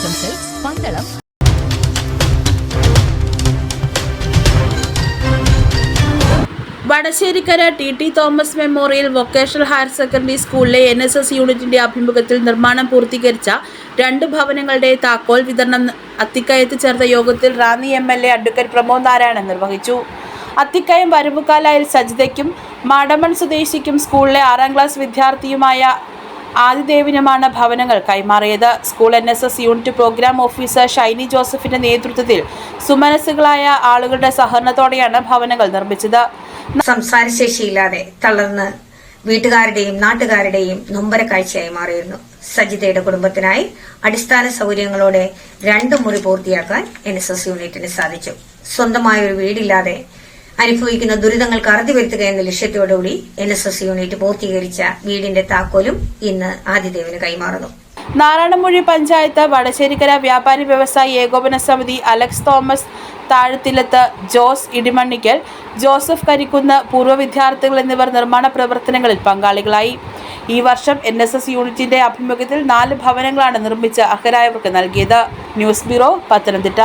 Silks Pandalam Vadasserikkara T T Thomas memorial vocational higher secondary സ്കൂളിലെ N S S യൂണിറ്റിന്റെ ആഭിമുഖ്യത്തിൽ നിർമ്മാണം പൂർത്തീകരിച്ച രണ്ട് ഭവനങ്ങളുടെ താക്കോൽ വിതരണം അത്തിക്കയത്ത് ചേർന്ന യോഗത്തിൽ Ranni M L A advocate Pramod Narayanan നിർവഹിച്ചു. അത്തിക്കയം വരവുകാലായിൽ സജിതയ്ക്കും മാടമൺ സ്വദേശിക്കും സ്കൂളിലെ ആറാം ക്ലാസ് വിദ്യാർത്ഥിയുമായ ആദിദേവിനുമാണ് ഭവനങ്ങൾ കൈമാറിയത്. School N S S unit programme officer Shiny ജോസഫിന്റെ നേതൃത്വത്തിൽ സുമനസ്സുകളായ ആളുകളുടെ സഹകരണത്തോടെയാണ് ഭവനങ്ങൾ നിർമ്മിച്ചത്. സംസാരശേഷിയില്ലാതെ തളർന്ന് വീട്ടുകാരുടെയും നാട്ടുകാരുടെയും നൊമ്പര കാഴ്ചയായി മാറിയിരുന്നു. സജിതയുടെ കുടുംബത്തിനായി അടിസ്ഥാന സൗകര്യങ്ങളോടെ രണ്ട് മുറി പൂർത്തിയാക്കാൻ എൻ എസ് എസ് യൂണിറ്റിന് സാധിച്ചു. സ്വന്തമായ ഒരു വീടില്ലാതെ അനുഭവിക്കുന്ന ദുരിതങ്ങൾക്ക് അറുതി വരുത്തുക എന്ന ലക്ഷ്യത്തോടുകൂടി എൻ എസ് എസ് യൂണിറ്റ് പൂർത്തീകരിച്ച വീടിന്റെ താക്കോലും ഇന്ന് ആദിദേവിന് കൈമാറുന്നു. നാരായണമൂഴി പഞ്ചായത്ത് വടശ്ശേരിക്കര വ്യാപാരി വ്യവസായി ഏകോപന സമിതി Alex Thomas Thazhathilath Jose Idimannickal Joseph Karikkunnu പൂർവ വിദ്യാർത്ഥികൾ എന്നിവർ നിർമ്മാണ പ്രവർത്തനങ്ങളിൽ പങ്കാളികളായി. ഈ വർഷം എൻ എസ് എസ് യൂണിറ്റിന്റെ ആഭിമുഖ്യത്തിൽ നാല് ഭവനങ്ങളാണ് നിർമ്മിച്ച് അർഹരായവർക്ക് നൽകിയത്. News bureau Pathanamthitta.